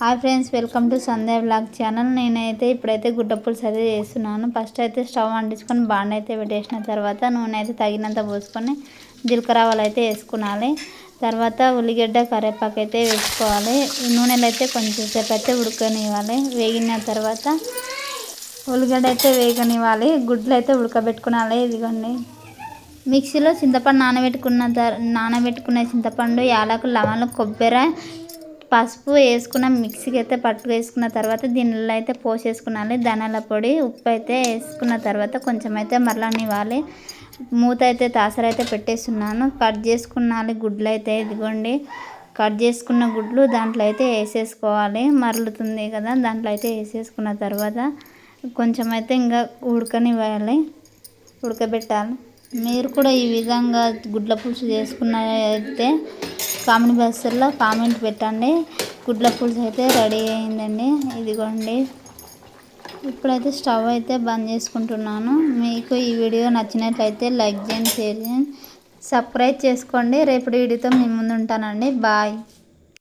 Hi friends welcome to Sandhya blog channel నేనైతే ఇప్పుడైతే గుడ్డప్పులు సరి చేస్తున్నాను. ఫస్ట్ అయితే స్టవ్ అంటించుకొని బాండ్ అయితే పెట్టేసిన తర్వాత నూనె అయితే తగినంత పోసుకొని జీలకర్ర ఆవాలు అయితే వేసుకున్నాలి తర్వాత ఉల్లిగడ్డ కరివేపాకు అయితే వేసుకోవాలి. నూనెలు అయితే కొంచెం సేపు అయితే ఉడకనివ్వాలి. వేగిన తర్వాత ఉల్లిగడ్డ అయితే వేగనివ్వాలి. గుడ్లు అయితే ఉడకబెట్టుకునాలి. ఇదిగోండి. మిక్సీలో చింతపండు నానబెట్టుకున్న తర్ చింతపండు యాలకు లవంగాలు కొబ్బరి పసుపు వేసుకున్న మిక్సీకి అయితే పట్టు వేసుకున్న తర్వాత దీనిలో అయితే పోసేసుకున్నాలి. ధనాల పొడి ఉప్పు అయితే వేసుకున్న తర్వాత కొంచెం అయితే మరలా నివ్వాలి మూత అయితే తాసరైతే అయితే పెట్టేస్తున్నాను. కట్ చేసుకున్నాలి గుడ్లు అయితే ఇదిగోండి. కట్ చేసుకున్న గుడ్లు దాంట్లో అయితే వేసేసుకోవాలి. మరలుతుంది కదా దాంట్లో అయితే వేసేసుకున్న తర్వాత కొంచెం అయితే ఇంకా ఉడకనివ్వాలి. ఉడకబెట్టాలి. మీరు కూడా ఈ విధంగా గుడ్ల పులుసు చేసుకున్నైతే కామెంట్ బాక్స్లో కామెంట్ పెట్టండి. గుడ్ల పులుసు అయితే రెడీ అయిందండి. ఇదిగోండి. ఇప్పుడైతే స్టవ్ అయితే బంద్ చేసుకుంటున్నాను. మీకు ఈ వీడియో నచ్చినట్లయితే లైక్ చేయండి షేర్ చేయండి. సబ్స్క్రైబ్ చేసుకోండి. రేపటి వీడియోతో మీ ముందు ఉంటానండి. బాయ్.